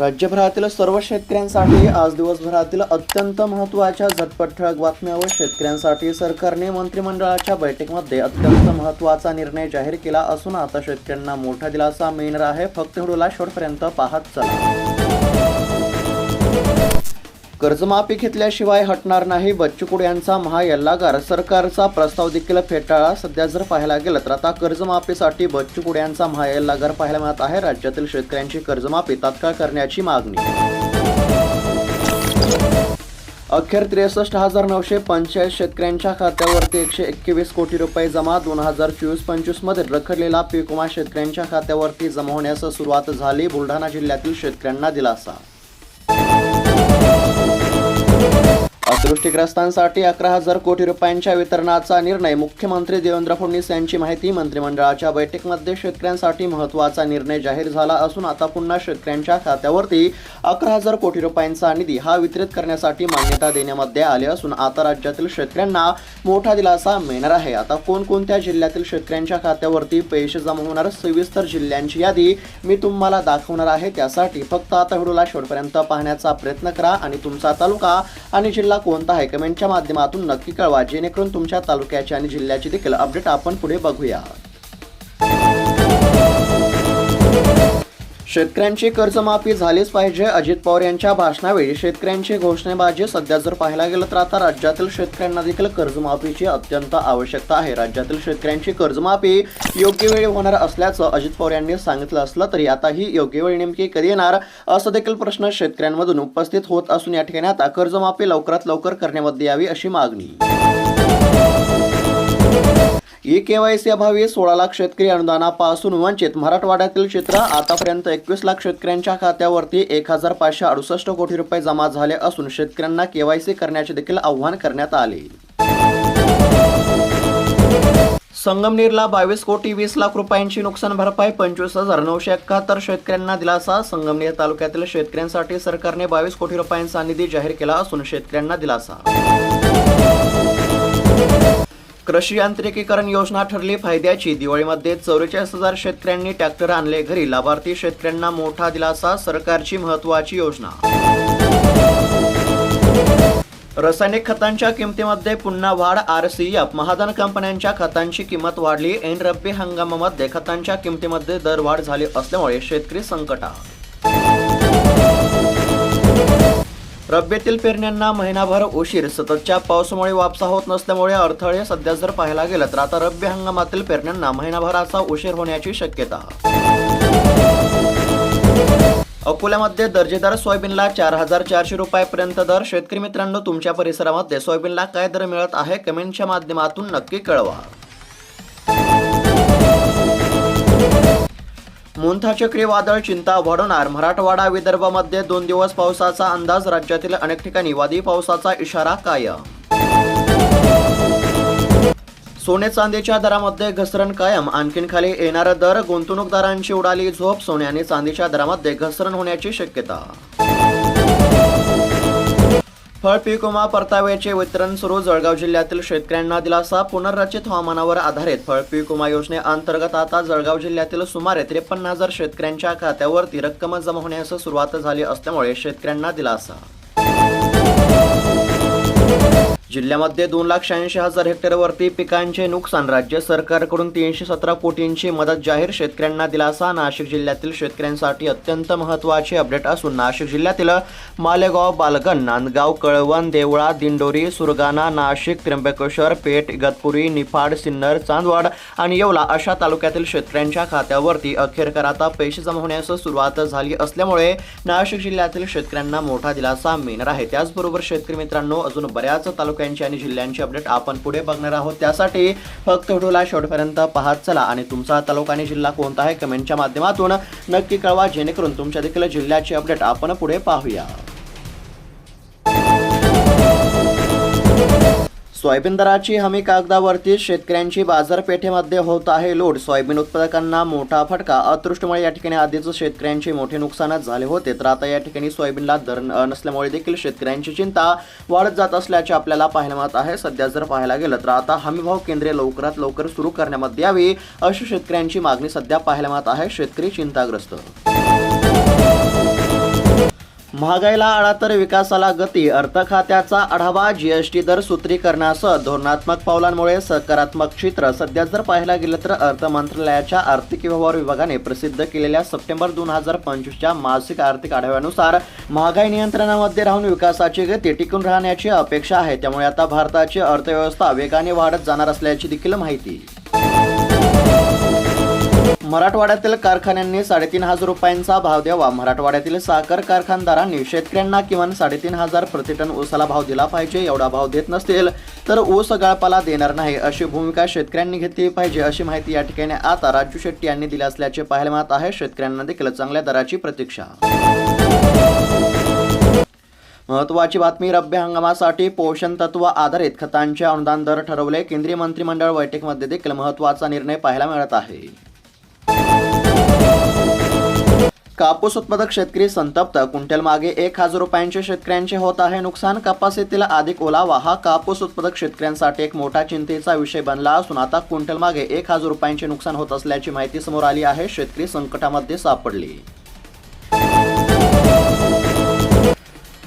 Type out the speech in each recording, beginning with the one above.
राज्यभरातील सर्व शेतकऱ्यांसाठी आज दिवसभरातील अत्यंत महत्त्वाच्या झटपट ठळक बातम्या व शेतकऱ्यांसाठी सरकारने मंत्रिमंडळाच्या बैठकीमध्ये अत्यंत महत्त्वाचा निर्णय जाहीर केला असून आता शेतकऱ्यांना मोठा दिलासा मिळणार आहे. फक्त व्हिडिओला शेवटपर्यंत पाहत चला. कर्जमाफी घेतल्याशिवाय हटणार नाही बच्चू कडू यांचा महायल्लागार सरकारचा प्रस्ताव देखील फेटाळा. सध्या जर पाहायला गेलं तर आता कर्जमाफीसाठी बच्चू यांचा महायल्लागार पाहायला मिळत आहे. राज्यातील शेतकऱ्यांची कर्जमाफी तात्काळ करण्याची मागणी. अखेर त्रेसष्ट हजार नऊशे पंचेचाळीस शेतकऱ्यांच्या खात्यावरती एकशे एकवीस कोटी रुपये जमा. दोन हजार चोवीस पंचवीसमध्ये रखडलेला पीक विमा शेतकऱ्यांच्या खात्यावरती जमा होण्यास सुरुवात झाली. बुलढाणा जिल्ह्यातील शेतकऱ्यांना दिलासा. अतिवृष्टीग्रस्तांसाठी अकरा हजार कोटी रुपयांच्या वितरणाचा निर्णय मुख्यमंत्री देवेंद्र फडणवीस यांची माहिती मंत्रिमंडळाच्या बैठकीमध्ये शेतकऱ्यांसाठी महत्त्वाचा निर्णय जाहीर झाला असून आता पुन्हा शेतकऱ्यांच्या खात्यावरती अकरा हजार कोटी रुपयांचा निधी हा वितरित करण्यासाठी मान्यता देण्यामध्ये आली असून आता राज्यातील शेतकऱ्यांना मोठा दिलासा मिळणार आहे. आता कोणकोणत्या जिल्ह्यातील शेतकऱ्यांच्या खात्यावरती पैसे जमा होणार सविस्तर जिल्ह्यांची यादी मी तुम्हाला दाखवणार आहे. त्यासाठी फक्त आता व्हिडिओला शेवटपर्यंत पाहण्याचा प्रयत्न करा आणि तुमचा तालुका आणि जिल्हा कोणता आहे? कमेंटच्या माध्यमातून नक्की कळवा. जेणेकरून तुमच्या तालुक्याचे आणि जिल्ह्याचे देखील अपडेट आपण पुढे बघूया. शेतकऱ्यांची कर्जमाफी झालीच पाहिजे. अजित पवार यांच्या भाषणावेळी शेतकऱ्यांची घोषणेबाजी सध्या जर पाहायला गेलं तर आता राज्यातील शेतकऱ्यांना देखील कर्जमाफीची अत्यंत आवश्यकता आहे. राज्यातील शेतकऱ्यांची कर्जमाफी योग्य वेळी होणार असल्याचं अजित पवार यांनी सांगितलं असलं तरी आता ही योग्य वेळ नेमकी कधी येणार? असं देखील प्रश्न शेतकऱ्यांमधून उपस्थित होत असून या ठिकाणी आता कर्जमाफी लवकरात लवकर करण्यामध्ये यावी अशी मागणी. ई केवायसी अभावी सोळा लाख शेतकरी अनुदानापासून वंचित मराठवाड्यातील क्षेत्र आतापर्यंत एकवीस लाख शेतकऱ्यांच्या खात्यावरती एक हजार पाचशे अडुसष्ट कोटी रुपये जमा झाले असून शेतकऱ्यांना केवायसी करण्याचे देखील आव्हान करण्यात आले. संगमनेरला बावीस कोटी वीस लाख रुपयांची नुकसान भरपाई पंचवीस हजार नऊशे एकाहत्तर शेतकऱ्यांना दिलासा. संगमनेर तालुक्यातील शेतकऱ्यांसाठी सरकारने बावीस कोटी रुपयांचा निधी जाहीर केला असून शेतकऱ्यांना दिलासा. कृषी यांत्रिकीकरण योजना ठरली फायद्याची. दिवाळीमध्ये चौवेचाळीस हजार शेतकऱ्यांनी ट्रॅक्टर आणले घरी. लाभार्थी शेतकऱ्यांना मोठा दिलासा सरकारची महत्वाची योजना. रासायनिक खतांच्या किमतीमध्ये पुन्हा वाढ आर सी एफ. महाजन कंपन्यांच्या खतांची किंमत वाढली. ऐन रब्बी हंगामामध्ये खतांच्या किमतीमध्ये दरवाढ झाली असल्यामुळे शेतकरी संकटात. रब्बीतील पेरण्यांना महिनाभर उशीर. सततच्या पावसामुळे वापसा होत नसल्यामुळे अडथळे सध्या जर पाहायला गेलं तर आता रब्बी हंगामातील पेरण्यांना महिनाभराचा उशीर होण्याची शक्यता. अकोल्यामध्ये दर्जेदार सोयाबीनला चार हजार चारशे रुपयापर्यंत दर. शेतकरी मित्रांनो तुमच्या परिसरामध्ये सोयाबीनला काय दर मिळत आहे? कमेंटच्या माध्यमातून नक्की कळवा. मोंथा चक्रीवादळ चिंता वाढवणार. मराठवाडा विदर्भामध्ये दोन दिवस पावसाचा अंदाज राज्यातील अनेक ठिकाणी वादळी पावसाचा इशारा कायम. सोने चांदीच्या दरामध्ये घसरण कायम. आणखीन खाली येणारा दर गुंतवणूकदारांची उडाली झोप सोने आणि चांदीच्या दरामध्ये घसरण होण्याची शक्यता. फळपीक विमा परताव्याचे वितरण सुरू. जळगाव जिल्ह्यातील शेतकऱ्यांना दिलासा पुनर्रचित हवामानावर आधारित. फळपीक विमा योजनेअंतर्गत आता जळगाव जिल्ह्यातील सुमारे त्रेपन्न हजार शेतकऱ्यांच्या खात्यावरती रक्कम जमा होण्यास सुरुवात झाली असल्यामुळे शेतकऱ्यांना दिलासा. जिल्ह्यामध्ये दोन लाख शहाऐंशी हजार हेक्टरवरती पिकांचे नुकसान. राज्य सरकारकडून तीनशे सतरा कोटींची मदत जाहीर शेतकऱ्यांना दिलासा. नाशिक जिल्ह्यातील शेतकऱ्यांसाठी अत्यंत महत्त्वाचे अपडेट असून नाशिक जिल्ह्यातील मालेगाव बालगण नांदगाव कळवण देवळा दिंडोरी सुरगाणा नाशिक त्र्यंबकेश्वर पेठ इगतपुरी निफाड सिन्नर चांदवाड आणि येवला अशा तालुक्यातील शेतकऱ्यांच्या खात्यावरती अखेरकर आता पैसे जमा होण्यास सुरुवात झाली असल्यामुळे नाशिक जिल्ह्यातील शेतकऱ्यांना मोठा दिलासा मिळणार आहे. त्याचबरोबर शेतकरी मित्रांनो अजून बऱ्याच तालुक्यांची आणि जिल्ह्यांची अपडेट आपण पुढे बघणार आहोत. त्यासाठी फक्त व्हिडिओला शेवटपर्यंत पाहत चला आणि तुमचा तालुका आणि जिल्हा कोणता आहे कमेंटच्या माध्यमातून नक्की कळवा जेणेकरून तुमच्या देखील जिल्ह्याची अपडेट आपण पुढे पाहूया. सोयाबीन दराची हमी कागदावरती शेतकऱ्यांची बाजारपेठेमध्ये होत आहे लोड. सोयाबीन उत्पादकांना मोठा फटका. अतृष्टमुळे या ठिकाणी आधीच शेतकऱ्यांचे मोठे नुकसान झाले होते तर आता या ठिकाणी सोयाबीनला दर नसल्यामुळे देखील शेतकऱ्यांची चिंता वाढत जात असल्याचे आपल्याला पाहायला मिळत आहे. सध्या जर पाहायला गेलं तर आता हमीभाव केंद्रे लवकरात लवकर सुरू करण्यामध्ये यावी अशी शेतकऱ्यांची मागणी सध्या पाहायला मिळत आहे. शेतकरी चिंताग्रस्त महागाईला आळा तर विकासाला गती अर्थ खात्याचा आढावा जीएसटी दर सूत्रीकरणासह धोरणात्मक पावलांमुळे सकारात्मक चित्र सध्या जर पाहायला गेलं तर अर्थ मंत्रालयाच्या आर्थिक व्यवहार विभागाने प्रसिद्ध केलेल्या सप्टेंबर दोन हजार पंचवीसच्या मासिक आर्थिक आढाव्यानुसार महागाई नियंत्रणामध्ये राहून विकासाची गती टिकून राहण्याची अपेक्षा आहे. त्यामुळे आता भारताची अर्थव्यवस्था वेगाने वाढत जाणार असल्याची देखील माहिती. मराठवाड्यातील कारखान्यांनी साडेतीन हजार रुपयांचा भाव द्यावा. मराठवाड्यातील साखर कारखानदारांनी शेतकऱ्यांना किमान साडेतीन हजार प्रतिटन ऊसाला भाव दिला पाहिजे एवढा भाव देत नसतील तर ऊस गाळपाला देणार नाही अशी भूमिका शेतकऱ्यांनी घेतली पाहिजे अशी माहिती या ठिकाणी आता राजू शेट्टी यांनी दिली असल्याचे पाहायला मिळत आहे. शेतकऱ्यांना देखील चांगल्या दराची प्रतीक्षा. महत्वाची बातमी रब्बी हंगामासाठी पोषण तत्व आधारित खतांचे अनुदान दर ठरवले. केंद्रीय मंत्रिमंडळ बैठकीमध्ये देखील महत्त्वाचा निर्णय पाहायला मिळत आहे. कापूस उत्पादक शेतकरी संतप्त. क्विंटल मागे एक हजार रुपयांचे शेतकऱ्यांचे होत आहे नुकसान. कपासीतील अधिक ओलावा हा कापूस उत्पादक शेतकऱ्यांसाठी एक मोठा चिंतेचा विषय बनला असून आता क्विंटल मागे एक हजार रुपयांचे नुकसान होत असल्याची माहिती समोर आली आहे. शेतकरी संकटामध्ये सापडली.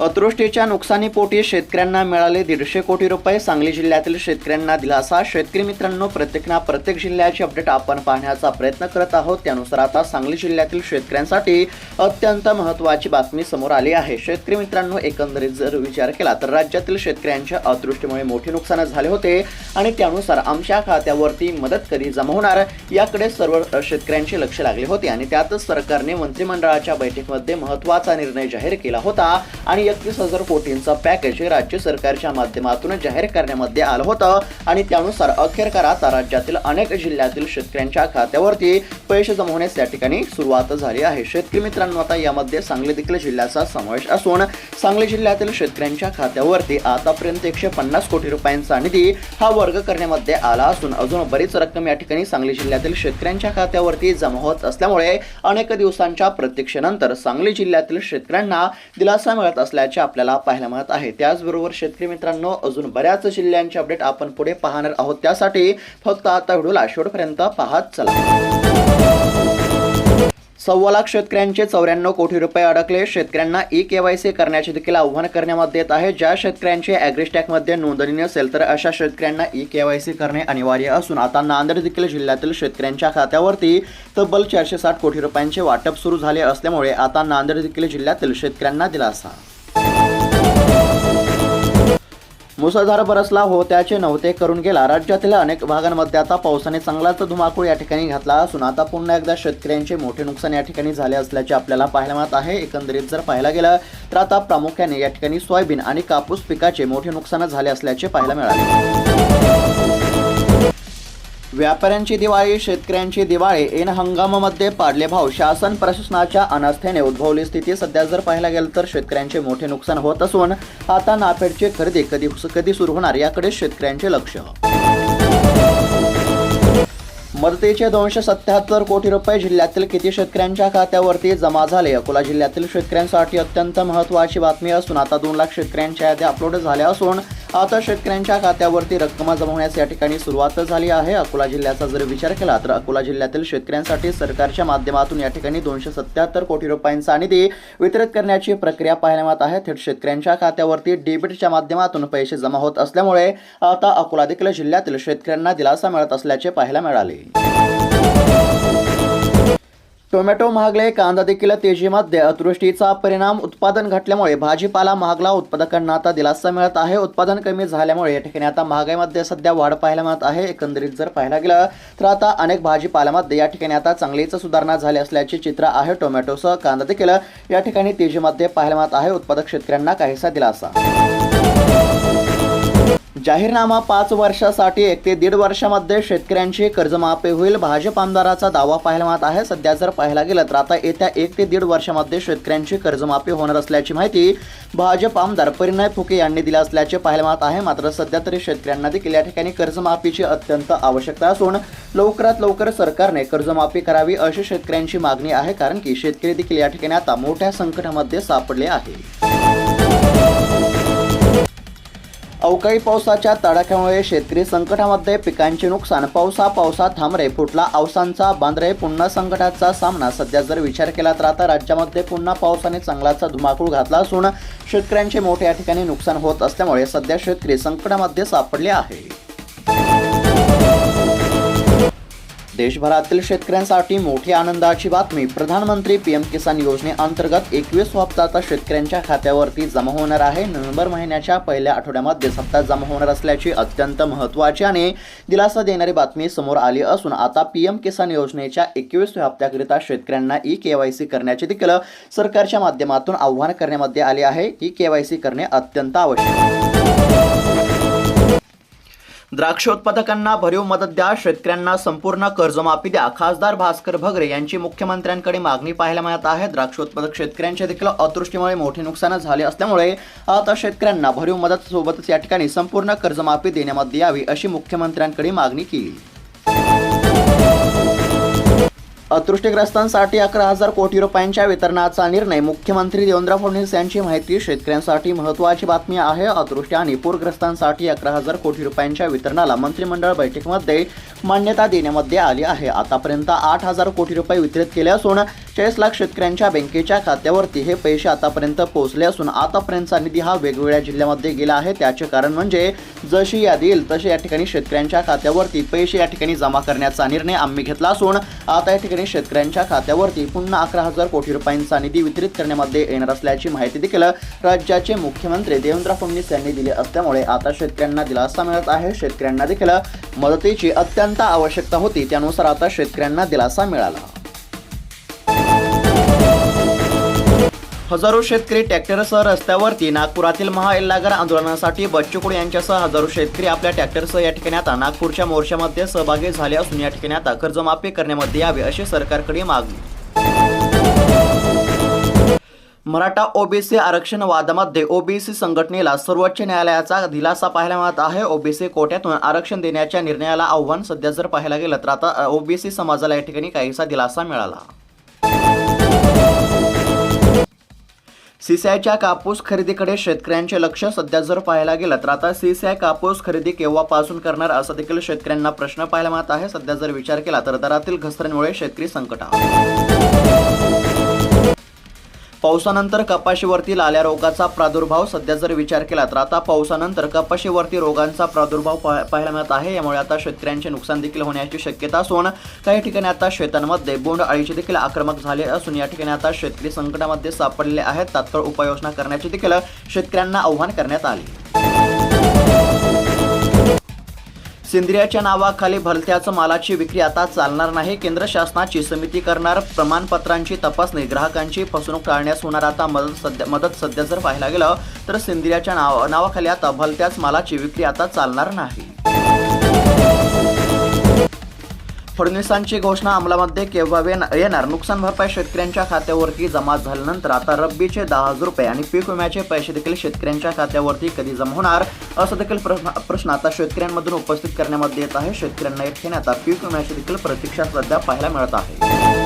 अतृष्टीच्या नुकसानीपोटी शेतकऱ्यांना मिळाले दीडशे कोटी रुपये. सांगली जिल्ह्यातील शेतकऱ्यांना दिलासा. शेतकरी मित्रांनो प्रत्येकना प्रत्येक जिल्ह्याची अपडेट आपण पाहण्याचा प्रयत्न करत आहोत. त्यानुसार आता सांगली जिल्ह्यातील शेतकऱ्यांसाठी अत्यंत महत्त्वाची बातमी समोर आली आहे. शेतकरी मित्रांनो एकंदरीत जर विचार केला तर राज्यातील शेतकऱ्यांच्या अतृष्टीमुळे मोठे नुकसान झाले होते आणि त्यानुसार आमच्या खात्यावरती मदत कधी जमा होणार याकडे सर्व शेतकऱ्यांचे लक्ष लागले होते आणि त्यातच सरकारने मंत्रिमंडळाच्या बैठकीमध्ये महत्त्वाचा निर्णय जाहीर केला होता आणि एकतीस हजार कोटींचा पॅकेज राज्य सरकारच्या माध्यमातून जाहीर करण्यामध्ये आलं होतं. आणि त्यानुसार अखेरकार आता राज्यातील अनेक जिल्ह्यातील शेतकऱ्यांच्या खात्यावरती पैसे जमवण्यास या ठिकाणी सुरुवात झाली आहे. शेतकरी मित्रांनो आता यामध्ये सांगली देखील जिल्ह्याचा समावेश असून सांगली जिल्ह्यातील शेतकऱ्यांच्या खात्यावरती आतापर्यंत एकशे पन्नास कोटी रुपयांचा निधी हा वर्ग करण्यामध्ये आला असून अजून बरीच रक्कम या ठिकाणी सांगली जिल्ह्यातील शेतकऱ्यांच्या खात्यावरती जमा होत असल्यामुळे अनेक दिवसांच्या प्रतीक्षेनंतर सांगली जिल्ह्यातील शेतकऱ्यांना दिलासा मिळत असल्याचे आपल्याला पाहायला मिळत आहे. त्याचबरोबर शेतकरी मित्रांनो अजून बऱ्याच जिल्ह्यांचे अपडेट आपण पुढे पाहणार आहोत. त्यासाठी फक्त आता व्हिडिओला शेवटपर्यंत पाहत चला. सव्वा लाख शेतकऱ्यांचे चौऱ्याण्णव कोटी रुपये अडकले. शेतकऱ्यांना ई केवायसी करण्याचे देखील आव्हान करण्यामध्ये येत आहे. ज्या शेतकऱ्यांची ॲग्रिस्टॅकमध्ये नोंदणी नसेल तर अशा शेतकऱ्यांना ई केवायसी करणे अनिवार्य असून आता नांदेड देखील जिल्ह्यातील शेतकऱ्यांच्या खात्यावरती तब्बल चारशे साठ कोटी रुपयांचे वाटप सुरू झाले असल्यामुळे आता नांदेड देखील जिल्ह्यातील शेतकऱ्यांना दिलासा. मुसळधार बरसला हो त्याचे नव्हते करून गेला. राज्यातील अनेक भागांमध्ये आता पावसाने चांगलाच धुमाकूळ या ठिकाणी घातला असून आता पुन्हा एकदा शेतकऱ्यांचे मोठे नुकसान या ठिकाणी झाले असल्याचे आपल्याला पाहायला मिळत आहे. एकंदरीत जर पाहायला गेलं तर आता प्रामुख्याने या ठिकाणी सोयाबीन आणि कापूस पिकाचे मोठे नुकसान झाले असल्याचे पाहायला मिळाले. व्यापाऱ्यांची दिवाळी शेतकऱ्यांची दिवाळी इन हंगामामध्ये पाडले भाव शासन प्रशासनाच्या अनास्थेने उद्भवली स्थिती सध्या जर पाहायला गेलं तर शेतकऱ्यांचे मोठे नुकसान होत असून आता नाफेडची खरेदी कधी कधी सुरू होणार याकडे शेतकऱ्यांचे लक्ष. मदतीचे दोनशे सत्याहत्तर कोटी रुपये जिल्ह्यातील किती शेतकऱ्यांच्या खात्यावरती जमा झाले? अकोला जिल्ह्यातील शेतकऱ्यांसाठी अत्यंत महत्त्वाची बातमी असून आता दोन लाख शेतकऱ्यांच्या याद्या अपलोड झाल्या असून आता शेतकऱ्यांच्या खात्यावरती रक्कम जमवण्यास या ठिकाणी सुरुवात झाली आहे. अकोला जिल्ह्याचा जर विचार केला तर अकोला जिल्ह्यातील शेतकऱ्यांसाठी सरकारच्या माध्यमातून या ठिकाणी दोनशे सत्याहत्तर कोटी रुपयांचा निधी वितरित करण्याची प्रक्रिया पाहायला आहे. थेट शेतकऱ्यांच्या खात्यावरती डेबिटच्या माध्यमातून पैसे जमा होत असल्यामुळे आता अकोला देखील जिल्ह्यातील शेतकऱ्यांना दिलासा मिळत असल्याचे पाहायला मिळाले. टोमॅटो महागले कांदा देखील तेजीमध्ये अतिवृष्टीचा परिणाम उत्पादन घटल्यामुळे भाजीपाला महागला उत्पादकांना आता दिलासा मिळत आहे. उत्पादन कमी झाल्यामुळे या ठिकाणी आता महागाईमध्ये सध्या वाढ पाहायला मिळत आहे. एकंदरीत जर पाहायला गेलं तर आता अनेक भाजीपाल्यामध्ये या ठिकाणी आता चांगलीच सुधारणा झाली असल्याचे चित्र आहे. टोमॅटोसह कांदा देखील या ठिकाणी तेजीमध्ये पाहायला मिळत आहे. उत्पादक शेतकऱ्यांना काहीसा दिलासा. जाहीरनामा पाच वर्षासाठी एक ते दीड वर्षामध्ये शेतकऱ्यांची कर्जमाफी होईल. भाजप आमदाराचा दावा पाहायला मिळत आहे. सध्या जर पाहायला गेलं तर आता येत्या एक ते दीड वर्षामध्ये शेतकऱ्यांची कर्जमाफी होणार असल्याची माहिती भाजप आमदार परिणय फुके यांनी दिली असल्याचे पाहायला मिळत आहे. मात्र सध्या तरी शेतकऱ्यांना देखील या ठिकाणी कर्जमाफीची अत्यंत आवश्यकता असून लवकरात लवकर सरकारने कर्जमाफी करावी अशी शेतकऱ्यांची मागणी आहे. कारण की शेतकरी देखील या ठिकाणी आता मोठ्या संकटामध्ये सापडले आहे अवकाळी पावसाच्या तडाख्यामुळे शेतकरी संकटामध्ये पिकांचे नुकसान पावसा पावसा थांबरे फुटला अवसांचा बांद्रे पुन्हा संकटाचा सामना. सध्या जर विचार केला तर आता राज्यामध्ये पुन्हा पावसाने चांगलाचा धुमाकूळ घातला असून शेतकऱ्यांचे मोठ्या ठिकाणी नुकसान होत असल्यामुळे सध्या शेतकरी संकटामध्ये सापडले आहे देशभरातील शेतकऱ्यांसाठी मोठी आनंदाची बातमी. प्रधानमंत्री पीएम किसान योजनेअंतर्गत एकवीस हप्ता शेतकऱ्यांच्या खात्यावरती जमा होणार आहे. नोव्हेंबर महिन्याच्या पहिल्या आठवड्यामध्ये हप्ता जमा होणार असल्याची अत्यंत महत्त्वाची आणि दिलासा देणारी बातमी समोर आली असून आता पीएम किसान योजनेच्या एकवीस हप्त्याकरिता शेतकऱ्यांना ई केवायसी करण्याचे देखील सरकारच्या माध्यमातून आव्हान करण्यामध्ये आले आहे. ई केवायसी करणे अत्यंत आवश्यक आहे. द्राक्ष उत्पादकांना भरीव मदत द्या शेतकऱ्यांना संपूर्ण कर्जमाफी द्या. खासदार भास्कर भगरे यांची मुख्यमंत्र्यांकडे मागणी पाहायला मिळत आहे. द्राक्ष उत्पादक शेतकऱ्यांचे देखील अतृष्टीमुळे मोठे नुकसान झाले असल्यामुळे आता शेतकऱ्यांना भरीव मदत सोबतच या ठिकाणी संपूर्ण कर्जमाफी देण्यामध्ये यावी अशी मुख्यमंत्र्यांकडे मागणी केली. अतृष्टीग्रस्तांसाठी अकरा हजार कोटी रुपयांच्या वितरणाचा निर्णय मुख्यमंत्री देवेंद्र फडणवीस यांची माहिती शेतकऱ्यांसाठी महत्त्वाची बातमी आहे. अतृष्टी आणि पूरग्रस्तांसाठी अकरा हजार कोटी रुपयांच्या वितरणाला मंत्रिमंडळ बैठकीमध्ये मान्यता देण्यामध्ये आली आहे. आतापर्यंत आठ हजार कोटी रुपये वितरित केले असून चाळीस लाख शेतकऱ्यांच्या बँकेच्या खात्यावरती हे पैसे आतापर्यंत पोहोचले असून आतापर्यंतचा निधी हा वेगवेगळ्या जिल्ह्यामध्ये गेला आहे. त्याचे कारण म्हणजे जशी यादी येईल तसे या ठिकाणी शेतकऱ्यांच्या खात्यावरती पैसे या ठिकाणी जमा करण्याचा निर्णय आम्ही घेतला असून आता या ठिकाणी शेतकऱ्यांच्या खात्यावरती पुन्हा अकरा हजार कोटी रुपयांचा निधी वितरित करण्यामध्ये येणार असल्याची माहिती देखील राज्याचे मुख्यमंत्री देवेंद्र फडणवीस यांनी दिली असल्यामुळे आता शेतकऱ्यांना दिलासा मिळत आहे. शेतकऱ्यांना देखील मदतीची अत्यंत आवश्यकता होती. त्यानुसार आता शेतकऱ्यांना दिलासा मिळाला. हजारो शेतकरी ट्रॅक्टरसह रस्त्यावरती नागपुरातील महाएल्लागर आंदोलनासाठी बच्चू यांच्यासह हजारो शेतकरी आपल्या ट्रॅक्टरसह या ठिकाणी आता नागपूरच्या मोर्चामध्ये सहभागी झाले असून या ठिकाणी आता कर्जमाफी करण्यामध्ये यावे अशी सरकारकडे मागणी. मराठा ओबीसी आरक्षण वादामध्ये ओबीसी संघटनेला सर्वोच्च न्यायालयाचा दिलासा पाहायला मिळत आहे. ओबीसी कोट्यातून आरक्षण देण्याच्या निर्णयाला आव्हान सध्या जर पाहायला गेलं तर आता ओबीसी समाजाला या ठिकाणी काहीसा दिलासा मिळाला. सीसीआयच्या कापूस खरेदीकडे शेतकऱ्यांचे लक्ष सध्या जर पाहायला गेलं तर आता सीसीआय कापूस खरेदी केव्हापासून करणार असा देखील शेतकऱ्यांना प्रश्न पाहायला मिळत आहे. सध्या जर विचार केला तर दरातील घसरणीमुळे शेतकरी संकटात पावसानंतर कपाशीवरती लाल्या रोगाचा प्रादुर्भाव सध्या जर विचार केला तर आता पावसानंतर कपाशीवरती रोगांचा प्रादुर्भाव पाह- पाहायला मिळत आहे. यामुळे आता शेतकऱ्यांचे नुकसान देखील होण्याची शक्यता असून काही ठिकाणी आता शेतांमध्ये बोंड अळीचे देखील आक्रमक झाले असून या ठिकाणी आता शेतकरी संकटामध्ये सापडलेले आहेत. तात्काळ उपाययोजना करण्याचे देखील शेतकऱ्यांना आव्हान करण्यात आले. सेंद्रियाच्या नावाखाली भलत्याच मालाची विक्री आता चालणार नाही. केंद्र शासनाची समिती करणार प्रमाणपत्रांची तपासणी. ग्राहकांची फसवणूक टाळण्यास होणार आता मदत सध्या मदत सध्या जर पाहायला गेलं तर सेंद्रियाच्या नाव नावाखाली आता भलत्याच मालाची विक्री आता चालणार नाही. फडणवीसांची घोषणा अंमलामध्ये केव्हा येणार? नुकसान भरपाई शेतकऱ्यांच्या खात्यावरती जमा झाल्यानंतर आता रब्बीचे दहा हजार रुपये आणि पीक विम्याचे पैसे देखील शेतकऱ्यांच्या खात्यावरती कधी जमा होणार? असं देखील प्रश्न प्रश्न आता शेतकऱ्यांमधून उपस्थित करण्यामध्ये येत आहे. शेतकऱ्यांना या ठिकाणी आता पीक विम्याची देखील प्रतीक्षा सध्या पाहायला मिळत आहे.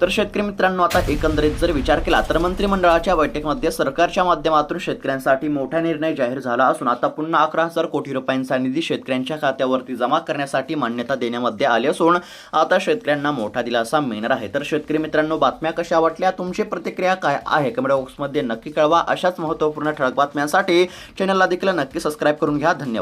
तर शेतकरी मित्रांनो आता एकंदरीत जर विचार केला तर मंत्रिमंडळाच्या बैठकीमध्ये सरकारच्या माध्यमातून शेतकऱ्यांसाठी मोठा निर्णय जाहीर झाला असून आता पुन्हा अकरा हजार कोटी रुपयांचा निधी शेतकऱ्यांच्या खात्यावरती जमा करण्यासाठी मान्यता देण्यामध्ये आली असून आता शेतकऱ्यांना मोठा दिलासा मिळणार आहे. तर शेतकरी मित्रांनो बातम्या कशा वाटल्या? तुमची प्रतिक्रिया काय आहे? कमेंट बॉक्समध्ये नक्की कळवा. अशाच महत्त्वपूर्ण ठळक बातम्यांसाठी चॅनलला देखील नक्की सबस्क्राईब करून घ्या. धन्यवाद.